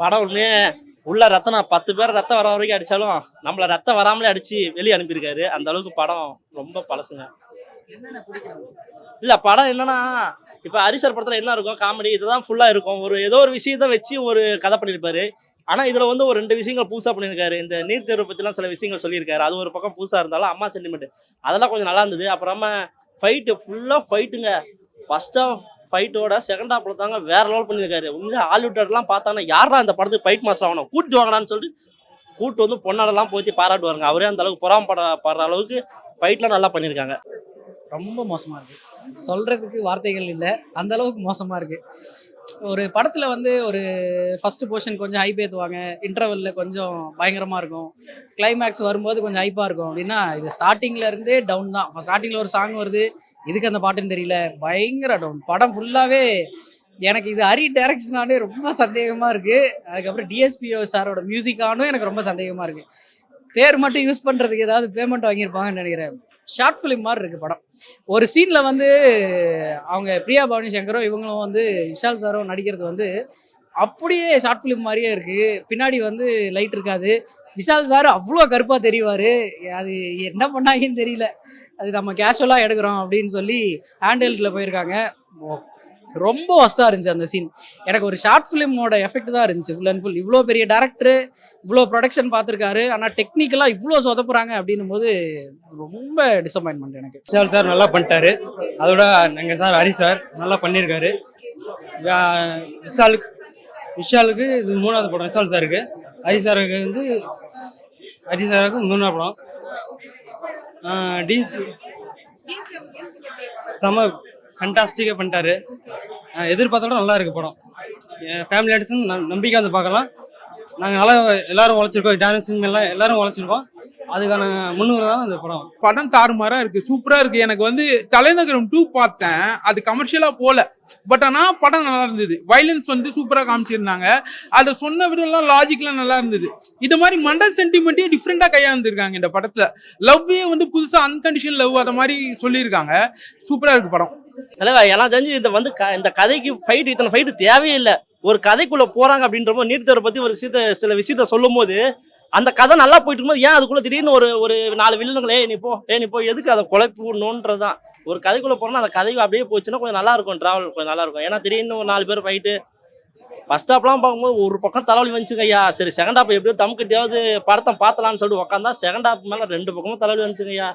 படம் உண்மையே உள்ள ரத்தம் பத்து பேர் ரத்தம் வர வரைக்கும் அடிச்சாலும் நம்மள ரத்தம் வராமலே அடிச்சு வெளியே அனுப்பியிருக்காரு. அந்த அளவுக்கு படம் ரொம்ப பழசுங்க. இல்ல படம் என்னன்னா இப்ப ஹரிசர் படத்துல என்ன இருக்கும் காமெடி இதுதான் ஃபுல்லா இருக்கும். ஒரு ஏதோ ஒரு விஷயத்த வச்சு ஒரு கதை பண்ணியிருப்பாரு. ஆனா இதுல வந்து ஒரு ரெண்டு விஷயங்கள் புதுசா பண்ணியிருக்காரு. இந்த நீட் தேர்வு பத்திலாம் சில விஷயங்கள் சொல்லியிருக்காரு. அது ஒரு பக்கம் புதுசா இருந்தாலும் அம்மா சென்டிமெண்ட் அதெல்லாம் கொஞ்சம் நல்லா இருந்தது. அப்புறமா ஃபைட்டு ஃபுல்லா ஃபைட்டுங்க ஃபர்ஸ்ட் ஆஃப் ஃபைட்டோட செகண்ட் ஹாஃப்ல தாங்க வேற லெவல் பண்ணியிருக்காரு. உண்மையிலே ஹாலிவுட்லாம் பார்த்தாங்கன்னா யாரா இந்த படத்துக்கு ஃபைட் மாஸ்டர் ஆகணும்? கூட்டிட்டு வாங்கடான்னு சொல்லிட்டு கூட்டு வந்து பொண்ணாடெல்லாம் போத்தி பாராட்டுவாருங்க. அவரே அந்த அளவுக்கு பொறாமப்பட படுற அளவுக்கு ஃபைட்லாம் நல்லா பண்ணியிருக்காங்க. ரொம்ப மோசமாக இருக்குது சொல்கிறதுக்கு வார்த்தைகள் இல்லை. அந்த அளவுக்கு இருக்குது ஒரு படத்தில் வந்து ஒரு ஃபஸ்ட்டு போர்ஷன் கொஞ்சம் ஹைப் ஏற்றுவாங்க இன்டர்வலில் கொஞ்சம் பயங்கரமாக இருக்கும். கிளைமேக்ஸ் வரும்போது கொஞ்சம் ஹைப்பாக இருக்கும். அப்படின்னா இது ஸ்டார்டிங்லேருந்தே டவுன் தான். ஸ்டார்டிங்கில் ஒரு சாங் வருது. இதுக்கு அந்த பாட்டுன்னு தெரியல. பயங்கர டவுன் படம் ஃபுல்லாகவே எனக்கு இது ஹரி டைரக்ஷனானே ரொம்ப சந்தேகமாக இருக்குது அதுக்கப்புறம் டிஎஸ்பிஓ சாரோட மியூசிக்கானும் எனக்கு ரொம்ப சந்தேகமாக இருக்குது பேர் மட்டும் யூஸ் பண்ணுறதுக்கு ஏதாவது பேமெண்ட் வாங்கியிருப்பாங்கன்னு நினைக்கிறேன். ஷார்ட் ஃபிலிம் மாதிரி இருக்குது படம். ஒரு சீனில் வந்து அவங்க பிரியா பவானி சங்கரும் இவங்களும் வந்து விஷால் சாரும் நடிக்கிறது வந்து அப்படியே ஷார்ட் ஃபிலிம் மாதிரியே இருக்குது பின்னாடி வந்து லைட் இருக்காது. விஷால் சார் அவ்வளோ கருப்பாக தெரிவார். அது என்ன பண்ணாங்கன்னு தெரியல. அது நம்ம கேஷுவலாக எடுக்கிறோம் அப்படின்னு சொல்லி ஹேண்டல்ல போயிருக்காங்க. ஓ, ரொம்ப ஒஸ்ட்டாக இருந்துச்சு அந்த சீன் எனக்கு ஒரு ஷார்ட் ஃபிலிமோட எஃபெக்ட் தான் இருந்துச்சு ஃபுல் அண்ட் ஃபுல் இவ்வளோ பெரிய டேரக்டர் இவ்வளோ ப்ரொடக்ஷன் பார்த்துருக்காரு. ஆனால் டெக்னிக்கலாக இவ்வளோ சொதப்புறாங்க அப்படின்னும் போது ரொம்ப டிசப்பாயின்மெண்ட் எனக்கு. விஷால் சார் நல்லா பண்ணிட்டாரு. அதோட எங்கள் சார் ஹரி சார் நல்லா பண்ணியிருக்காரு யா- விஷாலுக்கு விஷாலுக்கு இது மூணாவது படம் விஷால் சாருக்கு ஹரி சாருக்கு வந்து ஹரி சாருக்கு மூணாவது படம். டி செம ஃபண்டாஸ்டிக்காக பண்ணிட்டாரு. எதிர்பார்த்தோட நல்லா இருக்கு படம். ஃபேமிலி ஆடிஷன் நம்பிக்கை வந்து பார்க்கலாம். நாங்கள் நல்லா எல்லாரும் உழைச்சிருக்கோம் டான்ஸிங் எல்லாம் எல்லாரும் உழைச்சிருக்கோம். அதுக்கான முன்னுரை தான் இந்த படம். படம் தாறுமாறா இருக்கு. சூப்பரா இருக்கு. எனக்கு வந்து தலைநகரம் டூ பார்த்தேன். அது கமர்ஷியலா போல. பட் ஆனா படம் நல்லா இருந்தது. வைலன்ஸ் வந்து சூப்பரா காமிச்சிருந்தாங்க. அதை சொன்ன விதம்லாம் லாஜிக்லாம் நல்லா இருந்தது. இது மாதிரி மண்ட சென்டிமெண்ட்டே டிஃப்ரெண்டா கையாந்துருக்காங்க இந்த படத்துல. லவ்வே வந்து புதுசா அன்கண்டிஷன் லவ் அத மாதிரி சொல்லியிருக்காங்க. சூப்பரா இருக்கு படம். தலைவா எனக்கு தெரிஞ்சு இந்த வந்து க- இந்த கதைக்கு ஃபைட் இத்தனை ஃபைட் தேவையே இல்லை. ஒரு கதைக்குள்ள போறாங்க அப்படின்றப்போ நீட் தேர்வை பத்தி ஒரு விஷயத்த சில விஷயத்த சொல்லும் போது அந்த கதை நல்லா போயிட்டு இருக்கும்போது ஏன் அதுக்குள்ள திடீர்னு ஒரு ஒரு நாலு வில்லனுங்களே நீ போ ஏ நீ போ எதுக்கு அதை குழப்பி விடணுன்றது தான் ஒரு கதைக்குள்ள போனோம்னா அந்த கதை அப்படியே போச்சுன்னா கொஞ்சம் நல்லா இருக்கும் டிராவல் கொஞ்சம் நல்லா இருக்கும். ஏன்னா திடீர்னு ஒரு நாலு பேர் ஃபைட்டு ஃபர்ஸ்ட் ஹாப்லாம் பார்க்கும்போது ஒரு பக்கம் தலைவலி வந்துச்சுங்க ஐயா. சரி செகண்ட் ஹாப் எப்படியோ தம் கட்டியாவது படத்தை பார்த்தலாம்னு சொல்லிட்டு உட்காந்தா செகண்ட் ஹாப் மேலே ரெண்டு பக்கமும் தலைவலி வந்துச்சுங்க ஐயா.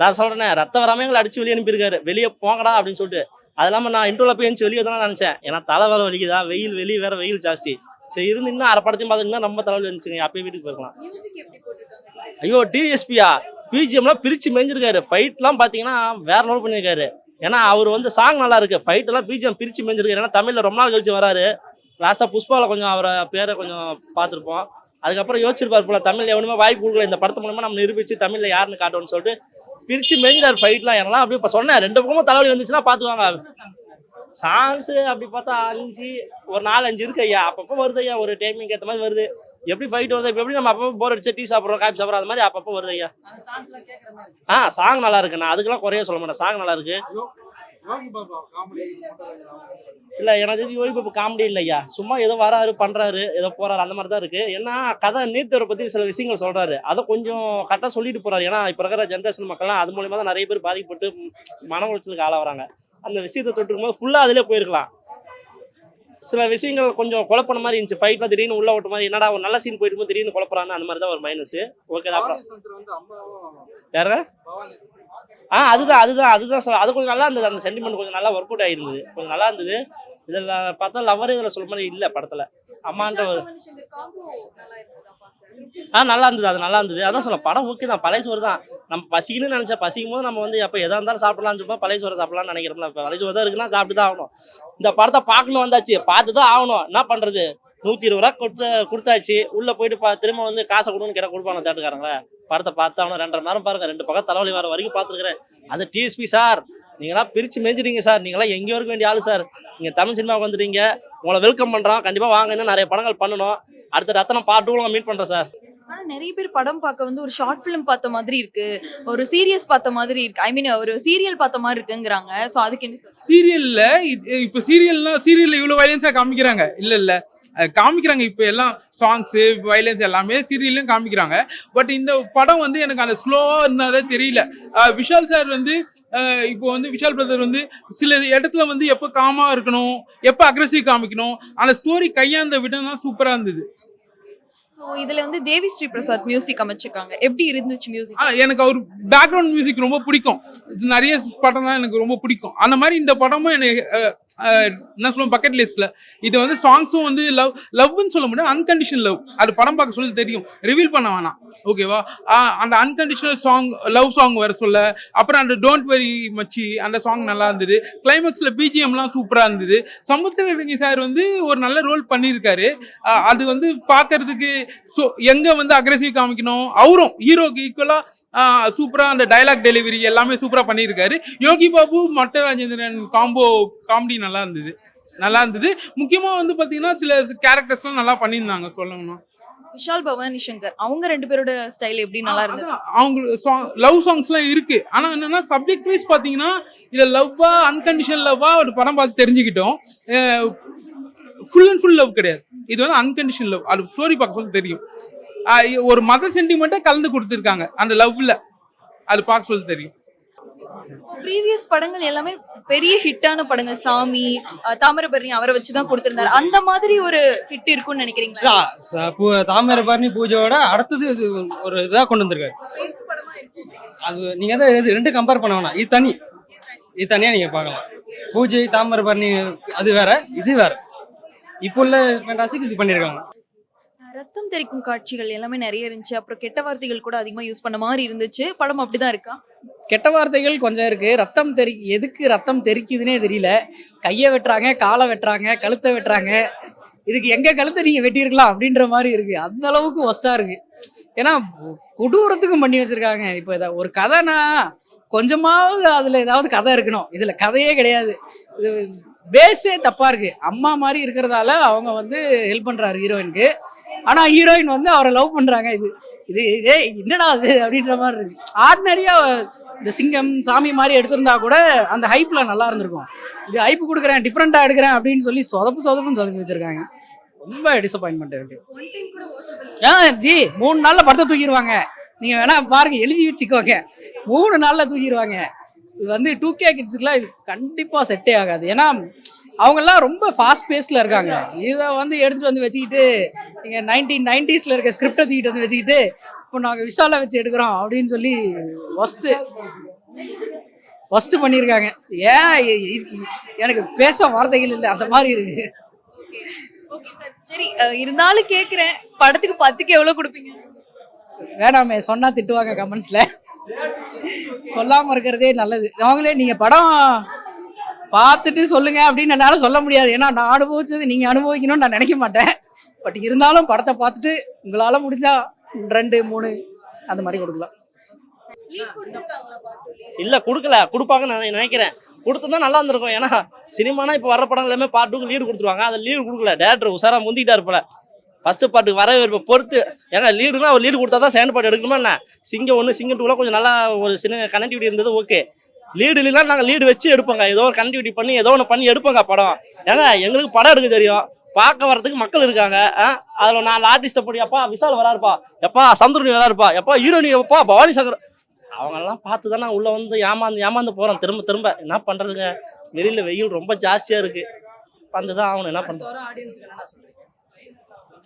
நான் சொல்கிறேன் ரத்த வராமல் எங்களை அடிச்சு வெளியே அனுப்பியிருக்காரு. வெளியே போங்கடா அப்படின்னு சொல்லிட்டு. அது இல்லாமல் நான் இன்டர்வியூவில் போய் எழுந்து வெளியே தான் நினச்சேன். ஏன்னா தலை வேலை வலிக்குதா? வெயில் வெளியே வேற வெயில் ஜாஸ்தி. சரி இருந்து இன்னும் அரை படத்தையும் பார்த்துட்டு நம்ம தலைவலி வந்துச்சுங்க. அப்பயே வீட்டுக்கு போயிருக்கலாம். ஐயோ டிஎஸ்பியா பிஜிஎம்லாம் பிரிச்சு மேய்ஞ்சிருக்காரு ஃபைட்லாம் பார்த்தீங்கன்னா வேற லெவல் பண்ணியிருக்காரு. ஏன்னா அவர் வந்து சாங் நல்லா இருக்கு. ஃபைட் எல்லாம் பிஜிஎம் பிரிச்சு மேய்ஞ்சிருக்காரு ஏன்னா தமிழ்ல ரொம்ப நாள் கழிச்சு வராரு. லாஸ்ட்டாக புஷ்பாவில் கொஞ்சம் அவரை பேரை கொஞ்சம் பார்த்துருப்போம். அதுக்கப்புறம் யோசிச்சிருப்பார் போல தமிழ் எவனுமே வாய்ப்பு கொடுக்கல. இந்த படத்து மூலமா நம்ம நிரூபிச்சு தமிழ்ல யாருன்னு காட்டணும்னு சொல்லிட்டு பிரிச்சு மேய்ஞ்சிட்டார் ஃபைட்லாம் எனலாம் அப்படியே இப்போ சொன்னேன் ரெண்டு பக்கமும் தலைவலி வந்துச்சுன்னா பார்த்துவாங்க சாங்ஸ் அப்படி பார்த்தா அஞ்சு ஒரு நாலு அஞ்சு இருக்கு ஐயா. அப்பப்போ வருது ஐயா ஒரு டைமிங் ஏற்ற மாதிரி வருது. எப்படி ஃபைட் வருது இப்போ எப்படி நம்ம அப்பப்போ போர் அடிச்சு டீ சாப்பிட்றோம் காஃபி சாப்பிட்றோம் அது மாதிரி அப்பப்போ வருது ஐயா. ஆ சாங் நல்லா இருக்கு. நான் அதுக்கெல்லாம் குறைய சொல்ல மாட்டேன். சாங் நல்லா இருக்கு. இல்ல எனக்கு தெரிஞ்சு யோகி பாபு காமெடி இல்லையா சும்மா ஏதோ வராரு பண்றாரு ஏதோ போறாரு அந்த மாதிரி தான் இருக்கு. ஏன்னா கதை நீட் தேர்வை பத்தி சில விஷயங்கள் சொல்றாரு. அதை கொஞ்சம் கரெக்டாக சொல்லிட்டு போறாரு. ஏன்னா இப்ப இருக்கிற ஜென்ரேஷன் மக்கள்லாம் அது மூலியமா தான் நிறைய பேர் பாதிக்கப்பட்டு மன உளைச்சலுக்கு ஆளாகிறாங்க. அந்த விஷயத்தை தொட்டுக்கும் போது ஃபுல்லா அதிலே போயிருக்கலாம். சில விஷயங்கள் கொஞ்சம் குழப்பன மாதிரி இருந்துச்சு. ஃபைட்ல திடீர்னு உள்ள ஓட்ட மாதிரி என்னடா ஒரு நல்ல சீன் போயிட்டு திடீர்னு குழப்பறான்னு அந்த மாதிரி தான் ஒரு மைனஸ் ஓகே தான் அப்புறம் யாருங்க ஆ அதுதான் அதுதான் அதுதான் சொல்ல அது கொஞ்சம் நல்லா இருந்தது. அந்த சென்டிமெண்ட் கொஞ்சம் நல்லா ஒர்க் அவுட் ஆயிருந்தது. கொஞ்சம் நல்லா இருந்தது. இதில் பார்த்தா லவர் இதில் சொல்ல மாதிரி இல்லை படத்தில். அம்மான்ற ஆ நல்லா இருந்தது அது நல்லா இருந்தது. அதான் சொல்ல படம் ஓகே தான் பழைய சோறு தான். நம்ம பசிக்கணும்னு நினச்சா பசிக்கும் போது நம்ம வந்து எப்போ எதாக இருந்தாலும் சாப்பிடலாம்னு சொல்லுவோம் பழைய சோறு சாப்பிடலாம்னு நினைக்கிறோம்ல பழைய சோறு தான் இருக்குன்னா சாப்பிட்டு தான் ஆகணும். இந்த படத்தை பார்க்கணும் வந்தாச்சு பார்த்து தான் ஆகணும். என்ன பண்ணுறது நூற்றி இருபது ரூபா கொடுத்து கொடுத்தாச்சு. உள்ளே போயிட்டு பா திரும்ப வந்து காசை கொடுன்னு கேட்டால் கொடுப்பாங்க தேட்டுக்காரங்களே படத்தை பார்த்தாகணும் ரெண்டரை நேரம் பாருங்க. ரெண்டு பக்கம் தலைவலி வர வரைக்கும் பார்த்துருக்குறேன். அது டிஎஸ்பி சார் நீங்களாம் பிரித்து மேய்ஞ்சிட்டீங்க சார். நீங்களாம் எங்கேயோ இருக்க வேண்டிய ஆள் சார். நீங்கள் தமிழ் சினிமாவுக்கு வந்துட்டீங்க. உங்களை வெல்கம் பண்ணுறோம் கண்டிப்பாக வாங்க. இன்னும் நிறைய படங்கள் பண்ணணும். அடுத்த ரத்தனம் பார்ட் டூவில் மீட் பண்ணுறேன் சார். நிறைய பேர் படம் பார்க்க வந்து ஒரு ஷார்ட் ஃபிலிம் பார்த்த மாதிரி இருக்கு. ஒரு சீரியஸ் பார்த்த மாதிரி இருக்கு. ஐ மீன் ஒரு சீரியல் பார்த்த மாதிரி இருக்குங்கிறாங்க. சோ அதுக்கு என்ன சொல்றீங்க? சீரியல்ல இப்போ சீரியல்னா சீரியல்ல இவ்வளவு வயலன்ஸா காமிக்கிறாங்க. இல்ல இல்ல. காமிக்கிறாங்க. இப்போ எல்லாம் சாங்ஸ் வயலன்ஸ் எல்லாமே சீரியல்லையும் காமிக்கிறாங்க. பட் இந்த படம் வந்து எனக்கு அந்த ஸ்லோவா இருந்ததே தெரியல. அஹ் விஷால் சார் வந்து அஹ் இப்போ வந்து விஷால் பிரதர் வந்து சில இடத்துல வந்து எப்போ காமா இருக்கணும் எப்போ அக்ரஸிவ் காமிக்கணும் அந்த ஸ்டோரி கையாந்த விடம் தான் சூப்பரா இருந்தது. ஸோ இதுல வந்து தேவி ஸ்ரீ பிரசாத் மியூசிக் அமைச்சிருக்காங்க. எப்படி இருந்துச்சு மியூசிக் ஆ, எனக்கு அவர் பேக்ரவுண்ட் மியூசிக் ரொம்ப பிடிக்கும். இது நிறைய படம் தான் எனக்கு ரொம்ப பிடிக்கும். அந்த மாதிரி இந்த படமும் எனக்கு என்ன சொல்லுவோம் பக்கெட் லிஸ்ட்ல இது வந்து சாங்ஸும் வந்து லவ் லவ்னு சொல்ல முடியும் அன்கண்டிஷனல் லவ் அது படம் பார்க்க சொல்லி தெரியும். ரிவீல் பண்ண வேணாம். ஓகேவா அந்த அன்கண்டிஷனல் சாங் லவ் சாங் வர சொல்ல. அப்புறம் அந்த டோன்ட் வெரி மச்சி அந்த சாங் நல்லா இருந்தது. கிளைமேக்ஸ்ல பிஜிஎம்லாம் சூப்பராக இருந்தது. சமுத்திரகனி சார் வந்து ஒரு நல்ல ரோல் பண்ணியிருக்காரு. அது வந்து பார்க்கறதுக்கு ஸோ எங்க வந்து அக்ரெசிவ் காமிக்கணும்? அவரும் ஹீரோக்கு ஈக்குவலா சூப்பரா அந்த டைலாக் டெலிவரி எல்லாமே சூப்பரா பண்ணியிருக்காரு. யோகி பாபு மட்ட ராஜேந்திரன் காம்போ காமெடி நல்லா இருந்தது. நல்லா இருந்தது. முக்கியமா வந்து பாத்தீங்கன்னா சில கேரக்டர்ஸ்லாம் நல்லா பண்ணியிருந்தாங்க. சொல்லணும்னா விஷால் பவானி சங்கர் அவங்க ரெண்டு பேரோட ஸ்டைல் எப்படி நல்லா இருந்தது? அவங்க சாங் லவ் சாங்ஸ்லாம் இருக்கு. ஆனா என்னன்னா சப்ஜெக்ட் வைஸ் பாத்தீங்கன்னா இதுல லவ்வா அன்கண்டிஷனல் லவ்வா ஒரு படம் பார்த்து தெரிஞ்சுக்கிட்டோம். ஃபுல் அண்ட் ஃபுல் லவ் கிடையாது. இது வந்து அன்கண்டிஷனல் லவ் அது ஸ்டோரி பார்க்க சொல்ல தெரியும். ஒரு மத சென்டிமெண்ட்டை கலந்து கொடுத்துருக்காங்க. அந்த லவ்ல அது பார்க்க சொல்ல தெரியும். ப்ரீவியஸ் படங்கள் எல்லாமே பெரிய ஹிட்டான படங்கள். சாமி தாமிரபரணி அவரை வச்சு தான் கொடுத்திருந்தாரு. அந்த மாதிரி ஒரு ஹிட் இருக்கும்னு நினைக்கிறீங்களா? இல்ல, ச- பூ- தாமிரபரணி பூஜையோட அடுத்தது இது ஒரு இதா கொண்டு வந்திருக்காரு. அது நீங்க தான் இது ரெண்டு கம்பேர் பண்ண வேணாம். இது தனி. இது தனியா நீங்க பார்க்கலாம். பூஜை தாமிரபரணி அது வேற இது வேற. இப்போ உள்ள ஃபேண்டாசிக்கு இது பண்ணிருக்காங்க. ரத்தம் தெரிக்கும் காட்சிகள் எல்லாமே நிறைய இருந்துச்சு. அப்புறம் கெட்ட வார்த்தைகள் கூட அதிகமா யூஸ் பண்ண மாதிரி இருந்துச்சு. படம் அப்படிதான் இருக்கா? கெட்ட வார்த்தைகள் கொஞ்சம் இருக்கு. ரத்தம் தெரி எதுக்கு ரத்தம் தெரிக்குதுன்னே தெரியல. கையை வெட்டுறாங்க காலை வெட்டுறாங்க கழுத்தை வெட்டுறாங்க. இதுக்கு எங்க கழுத்தை நீங்க வெட்டியிருக்கலாம் அப்படின்ற மாதிரி இருக்கு. அந்த அளவுக்கு ஒஸ்டா இருக்கு. ஏன்னா கொடூரத்துக்கும் பண்ணி வச்சிருக்காங்க. இப்போ இதை ஒரு கதைனா கொஞ்சமாவது அதுல ஏதாவது கதை இருக்கணும். இதுல கதையே கிடையாது. இது பேஸே தப்பா இருக்கு. அம்மா மாதிரி இருக்கிறதால அவங்க வந்து ஹெல்ப் பண்றாரு ஹீரோயினுக்கு ஆனா ஹீரோயின் வந்து அவரை லவ் பண்றாங்க. இது இது ஏய் என்னடா அது அப்படின்ற மாதிரி இருக்கு. ஆர்டினரியா இந்த சிங்கம் சாமி மாதிரி எடுத்திருந்தா கூட அந்த ஹைப்ல நல்லா இருந்திருக்கும். இது ஹைப் கொடுக்குறேன் டிஃப்ரெண்டா எடுக்கிறேன் அப்படின்னு சொல்லி சொதப்பு சொதப்புன்னு சொதப்பி வச்சிருக்காங்க. ரொம்ப டிசப்பாயின்மெண்ட் இருக்கு. ஏன் ஜி மூணு நாள்ல படத்தை தூக்கிடுவாங்க நீங்க வேணா பாருங்க எழுதி வச்சுக்கோங்க. மூணு நாள்ல தூக்கிடுவாங்க இது வந்து டூ கே கிட்ஸுக்குலாம் இது கண்டிப்பா செட்டே ஆகாது. ஏன்னா அவங்கெல்லாம் ரொம்ப ஃபாஸ்ட் பேஸ்ல இருக்காங்க. இதை வந்து எடுத்துட்டு வந்து வச்சுக்கிட்டு நீங்க நைன்டீன் நைன்டிஸ்ல இருக்க ஸ்கிரிப்டை தூக்கிட்டு வந்து வச்சுக்கிட்டு இப்போ நாங்கள் விஷால வச்சு எடுக்கிறோம் அப்படின்னு சொல்லி ஃபஸ்ட்டு ஃபஸ்ட்டு பண்ணியிருக்காங்க. ஏன் எனக்கு பேச வார்த்தைகள் இல்லை. அந்த மாதிரி இருக்கு. சார் இருந்தாலும் கேக்குறேன். படத்துக்கு பத்துக்கு எவ்வளவு கொடுப்பீங்க? வேணாமே சொன்னா திட்டுவாங்க கமெண்ட்ஸ்ல சொல்லாம இருக்கிறதே நல்லது. அவங்களே நீங்க படம் பார்த்துட்டு சொல்லுங்க அப்படின்னு என்னால சொல்ல முடியாது. ஏன்னா நான் அனுபவிச்சது நீங்க அனுபவிக்கணும்னு நான் நினைக்க மாட்டேன். பட் இருந்தாலும் படத்தை பார்த்துட்டு உங்களால முடிஞ்சா ரெண்டு மூணு அந்த மாதிரி கொடுக்கலாம். இல்ல கொடுக்கல. கொடுப்பாங்கன்னு நான் நினைக்கிறேன். கொடுத்துருந்தா நல்லா இருந்திருக்கும். ஏன்னா சினிமானா இப்போ வர படம் எல்லாமே பார்ட் டூக்கு லீடு கொடுத்துருவாங்க. அதை லீடு கொடுக்கல. டேரக்டர் உசாரா முந்திக்கிட்டா இருப்பல ஃபஸ்ட்டு பாட்டுக்கு வரவேற்பை பொறுத்து. ஏன்னா லீடுனா ஒரு லீடு கொடுத்தா தான் செகண்ட் பாட்டு எடுக்கணுமா என்ன? சிங்கம் ஒன்று சிங்கம் டூலாம் கொஞ்சம் நல்லா ஒரு சின்ன கனெக்டிவிட்டி இருந்தது ஓகே லீடு இல்லைன்னா நாங்கள் லீடு வச்சு எடுப்போங்க. ஏதோ ஒரு கனெக்டிவிட்டி பண்ணி ஏதோ ஒன்று பண்ணி எடுப்போங்க படம். ஏங்க எங்களுக்கு படம் எடுக்க தெரியும். பார்க்க வரதுக்கு மக்கள் இருக்காங்க. அதில் நான் ஆர்டிஸ்ட்டை போய் அப்பா விசால் வராருப்பா. எப்பா சந்துருணி வராருப்பா. எப்பா ஹீரோனி எப்பா பவானி சங்கர் அவங்கெல்லாம் பார்த்து தான் நான் உள்ளே வந்து ஏமாந்து ஏமாந்து போகிறேன் திரும்ப திரும்ப. என்ன பண்ணுறதுங்க வெளியில் வெயில் ரொம்ப ஜாஸ்தியாக இருக்குது வந்து தான் ஆகணும். என்ன பண்ணுறது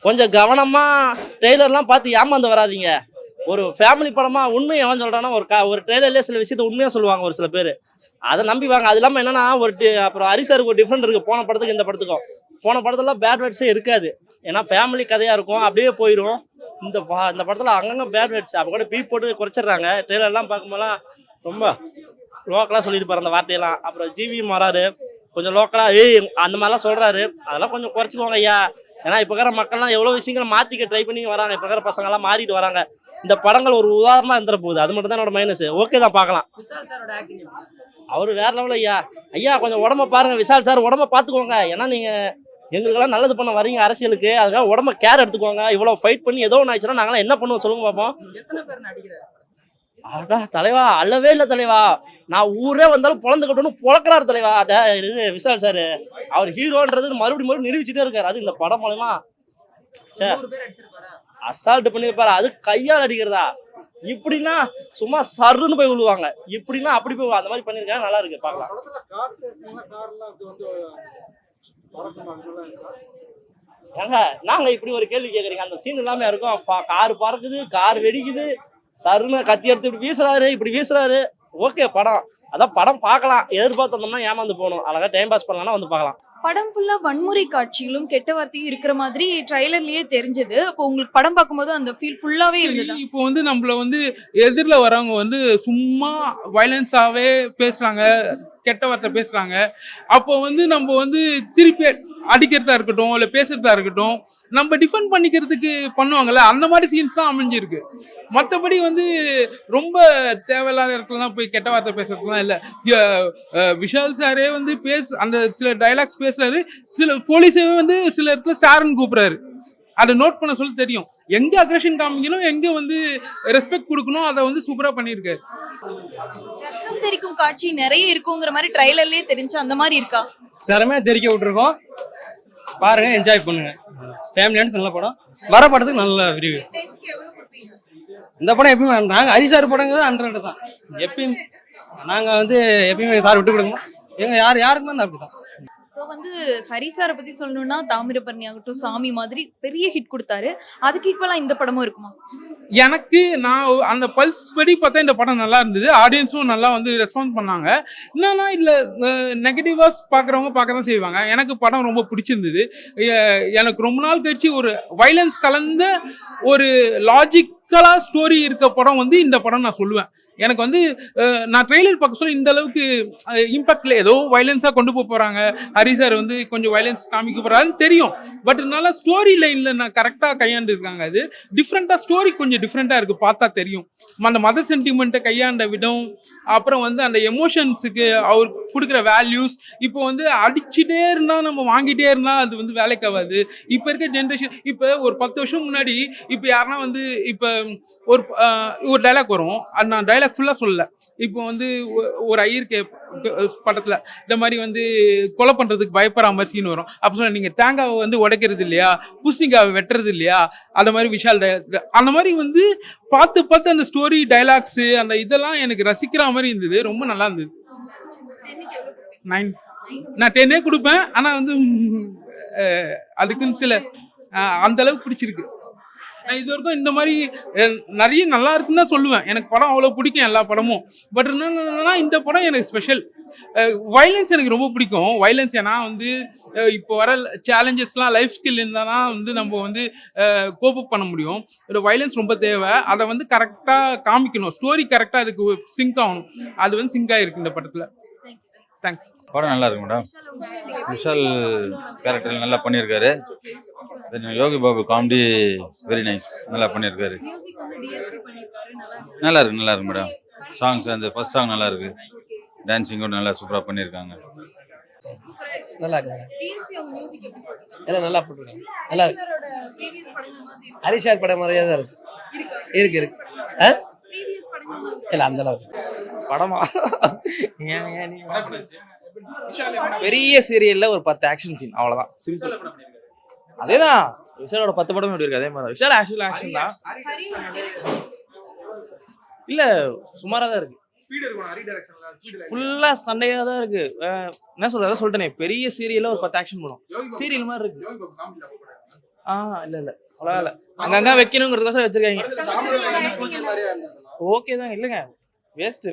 கொஞ்சம் கவனமாக ட்ரெய்லர்லாம் பார்த்து ஏமாந்து வராதீங்க. ஒரு ஃபேமிலி படமாக உண்மையை எவன் சொல்கிறான்னா ஒரு க ஒரு ட்ரெய்லர்லேயே சில விஷயத்த உண்மையாக சொல்லுவாங்க ஒரு சில பேர். அதை நம்பி வாங்க. அது இல்லாமல் என்னென்னா ஒரு டி- அப்புறம் ஹரிசாருக்கு ஒரு டிஃப்ரெண்ட் இருக்குது போன படத்துக்கு இந்த படத்துக்கும். போன படத்துலலாம் பேட் வேர்ட்ஸே இருக்காது. ஏன்னா ஃபேமிலி கதையாக இருக்கும். அப்படியே போயிடும் இந்த இந்த படத்தில் அங்கங்கே பேட் வேர்ட்ஸ் அப்போ கூட பீப் போட்டு குறைச்சிடுறாங்க. ட்ரெய்லர்லாம் பார்க்கும்போதெல்லாம் ரொம்ப லோக்கலாக சொல்லியிருப்பார் அந்த வார்த்தையெல்லாம். அப்புறம் ஜிவி மாறாரு. கொஞ்சம் லோக்கலாக ஏய் அந்த மாதிரிலாம் சொல்கிறாரு அதெல்லாம் கொஞ்சம் குறைச்சிக்கோங்க ஐயா. ஏன்னா இப்போ இருக்கிற மக்கள்லாம் எவ்வளோ விஷயங்களை மாற்றிக்க ட்ரை பண்ணி வராங்க. இப்போ இருக்கிற பசங்கள்லாம் மாறிட்டு வராங்க. இந்த படங்கள் ஒரு உதாரணமாக இருந்துற போகுது. அது மட்டும் தான் என்னோட மைனஸ் ஓகே தான் பார்க்கலாம். அவர் வேற லெவலில் ஐயா. ஐயா கொஞ்சம் உடம்ப பாருங்க. விசால் சார் உடம்ப பார்த்துக்கோங்க. ஏன்னா நீங்கள் எங்களுக்கெல்லாம் நல்லது பண்ண வரீங்க அரசியலுக்கு. அதுக்காக உடம்ப கேர் எடுத்துக்கோங்க. இவ்வளோ ஃபைட் பண்ணி ஏதோ ஒன்று ஆச்சுன்னா நாங்களாம் என்ன பண்ணுவோம் சொல்லுங்க பார்ப்போம் எத்தனை பேர் நடிக்கிறார்? அடா தலைவா அல்லவே இல்லை தலைவா. நான் ஊரே வந்தாலும் கட்டணும் பொழக்கிறாரு தலைவா. அட, விஷால் சார் அவர் ஹீரோன்றது மறுபடியும் மறுபடியும் நிரூபிச்சுட்டே இருக்காரு. அது இந்த படம் மூலமா சே நூறு பேர் அடிச்சிருப்பாரா? அசால்ட் பண்ணியிருப்பாரு அது கையால் அடிக்கிறதா? இப்படின்னா சும்மா சர்ருன்னு போய் விழுவாங்க இப்படின்னா அப்படி போய் அந்த மாதிரி பண்ணியிருக்காங்க நல்லா இருக்கு. பார்க்கலாம்? ஏங்க நாங்க இப்படி ஒரு கேள்வி கேக்குறீங்க. அந்த சீன் எல்லாமே இருக்கும். கார் பறக்குது கார் வெடிக்குது. சருன்னு கத்தி எடுத்து இப்படி வீசுறாரு இப்படி வீசுறாரு. ஓகே படம். அதான் படம் பார்க்கலாம். எதிர்பார்த்து வந்தோம்னா ஏமாந்து போகணும். அழகா டைம் பாஸ் பண்ணலாம்னா வந்து பார்க்கலாம். படம் ஃபுல்லா வன்முறை காட்சிகளும் கெட்ட வார்த்தையும் இருக்கிற மாதிரி ட்ரைலர்லயே தெரிஞ்சது. அப்போ உங்களுக்கு படம் பார்க்கும்போது அந்த ஃபீல் ஃபுல்லாவே இருந்ததா? இப்போ வந்து நம்மள வந்து எதிரில் வரவங்க வந்து சும்மா வயலன்ஸாவே பேசுறாங்க கெட்ட வார்த்தை பேசுறாங்க. அப்போ வந்து நம்ம வந்து திருப்பி அடிக்கிறதா இருக்கட்டும் இல்லை பேசுறதா இருக்கட்டும் நம்ம டிஃபெண்ட் பண்ணிக்கிறதுக்கு பண்ணுவாங்கல்ல அந்த மாதிரி சீன்ஸ் தான் அமைஞ்சிருக்கு. மற்றபடி வந்து ரொம்ப தேவையில்லாத இடத்துலலாம் போய் கெட்ட வார்த்தை பேசுறதுலாம் இல்லை. விஷால் சாரே வந்து பேச அந்த சில டைலாக்ஸ் பேசுறாரு. சில போலீஸே வந்து சில இடத்துல சாருன்னு கூப்பிடுறாரு. அதை நோட் பண்ண சொல்ல தெரியும். எங்க அக்ரஷன் காமிக்கணும் எங்க வந்து ரெஸ்பெக்ட் கொடுக்கணும் அதை வந்து சூப்பரா பண்ணியிருக்காரு. ரத்தம் தெரிக்கும் காட்சி நிறைய இருக்குங்கிற மாதிரி ட்ரைலர்லயே தெரிஞ்சு அந்த மாதிரி இருக்கா? சிறமையாக தெரிக்க விட்டுருக்கோம். பாருங்க என்ஜாய் பண்ணுங்க. ஃபேமிலியான நல்ல படம். வர படத்துக்கு நல்ல விரிவு இந்த படம் எப்பயுமே நாங்கள் ஹரிசார் படங்கிறது ஹண்ட்ரட் தான். எப்பயும் நாங்கள் வந்து எப்பயுமே சார் விட்டு கொடுக்கணும். எங்க யார் யாருக்குமே அந்த அப்படி தான் ஸோ வந்து ஹரிசாரை பத்தி சொல்லணும்னா தாமிரபரணி ஆகட்டும் சாமி மாதிரி பெரிய ஹிட் கொடுத்தாரு. அதுக்கு ஈக்குவலா இந்த படமும் இருக்குமா? எனக்கு நான் அந்த பல்ஸ் படி பார்த்தா இந்த படம் நல்லா இருந்தது. ஆடியன்ஸும் நல்லா வந்து ரெஸ்பான்ஸ் பண்ணாங்க. என்னன்னா இல்லை நெகட்டிவாக பார்க்குறவங்க பார்க்க தான் செய்வாங்க. எனக்கு படம் ரொம்ப பிடிச்சிருந்தது. எனக்கு ரொம்ப நாள் கழிச்சு ஒரு வைலன்ஸ் கலந்த ஒரு லாஜிக்கலாக ஸ்டோரி இருக்க படம் வந்து இந்த படம் நான் சொல்லுவேன். எனக்கு வந்து நான் ட்ரெய்லர் பார்க்க சொல்ல இந்த அளவுக்கு இம்பாக்ட்ல ஏதோ வயலன்ஸாக கொண்டு போக போகிறாங்க ஹரி சார் வந்து கொஞ்சம் வயலன்ஸ் காமிக்க போகிறாருன்னு தெரியும். பட் இருந்தாலும் ஸ்டோரி லைனில் நான் கரெக்டாக கையாண்டு இருக்காங்க அது. டிஃப்ரெண்ட்டாக ஸ்டோரி கொஞ்சம் டிஃப்ரெண்ட்டாக இருக்குது பார்த்தா தெரியும். அந்த மத சென்டிமெண்ட்டை கையாண்ட விடம் அப்புறம் வந்து அந்த எமோஷன்ஸுக்கு அவர் கொடுக்குற வேல்யூஸ் இப்போ வந்து அடிச்சுட்டே இருந்தால் நம்ம வாங்கிட்டே இருந்தால் அது வந்து வேலைக்கு ஆகாது. இப்போ இருக்க ஜென்ரேஷன் இப்போ ஒரு பத்து வருஷம் முன்னாடி இப்போ யாருன்னா வந்து இப்போ ஒரு ஒரு டைலாக் வரும். அது நான் டைலாக் ஃபுல்லாக சொல்லல. இப்போ வந்து ஒரு ஐயர் கே படத்தில் இந்த மாதிரி வந்து கொலை பண்ணுறதுக்கு பயப்படுற மாதிரி சீன் வரும். அப்போ சொல்ல நீங்கள் தேங்காவை வந்து உடைக்கிறது இல்லையா? பூசணிக்காவை வெட்டுறது இல்லையா? அந்த மாதிரி விஷால் அந்த மாதிரி வந்து பார்த்து பார்த்து அந்த ஸ்டோரி டைலாக்ஸு அந்த இதெல்லாம் எனக்கு ரசிக்கிற மாதிரி இருந்தது. ரொம்ப நல்லா இருந்தது. நைன். நான் டென்னே கொடுப்பேன். ஆனால் வந்து அதுக்குன்னு சில அந்த அளவுக்கு பிடிச்சிருக்கு. நான் இது வரைக்கும் இந்த மாதிரி நிறைய நல்லா இருக்குன்னு தான் சொல்லுவேன். எனக்கு படம் அவ்வளோ பிடிக்கும் எல்லா படமும். பட் என்னன்னா இந்த படம் எனக்கு ஸ்பெஷல் வைலன்ஸ் எனக்கு ரொம்ப பிடிக்கும். வைலன்ஸ் ஏன்னா வந்து இப்போ வர சேலஞ்சஸ்லாம் லைஃப் ஸ்கில் இருந்தால் தான் வந்து நம்ம வந்து கோப் பண்ண முடியும். ஒரு வைலன்ஸ் ரொம்ப தேவை. அதை வந்து கரெக்டாக காமிக்கணும். ஸ்டோரி கரெக்டாக அதுக்கு சிங்க் ஆகணும். அது வந்து சிங்க் ஆகிருக்கு இந்த படத்தில். தேங்க்ஸ் படம் நல்லா இருக்கு மேடம். விஷால் கேரக்டர் நல்லா பண்ணியிருக்காரு. Then Yogi Babu comedy very nice நல்லா பண்ணியிருக்காரு. மியூசிக் வந்து டிஎஸ்பி பண்ணிருக்காரு நல்லா இருக்கு. நல்லா இருக்கு மேடம். சாங்ஸ் அந்த ஃபர்ஸ்ட் சாங் நல்லா இருக்கு. டான்சிங் கூட நல்லா சூப்பராக பண்ணியிருக்காங்க. நல்லா இருக்கு எல்லாம் நல்லா போட்டிருக்காங்க. நல்லா இருக்கு? ஹரிஷார் படம் மாதிரியே தான் இருக்கு? இருக்கா? இருக்கு, இருக்கு. ஆ? Previous படங்கள் மாதிரி இருக்கா? இல்லை அந்த அளவுக்கு. படமா? பெரிய சீரியல்ல ஒரு பத்து ஆக்ஷன் சீன் அவ்வளவுதான். சிம்பிள் அதேதான். விஷாலோட பத்து படம் எப்படி இருக்கு? அதே மாதிரி தான். விஷால் ஆக்சுவல் ஆக்ஷன் தான். இல்ல சுமாரா தான் இருக்கு. ஃபுல்லா சண்டையா தான் இருக்கு. அஹ் என்ன சொல்றது சொல்லிட்டேனே. பெரிய சீரியல்ல ஒரு பத்து ஆக்ஷன் படம். சீரியல் மாதிரி இருக்கு. ஆ இல்ல இல்ல. இல்ல அங்கங்க வைக்கணுங்கிறதுக்கோசரம் வச்சிருக்காங்க. ஓகே தான் இல்லைங்க. வேஸ்ட்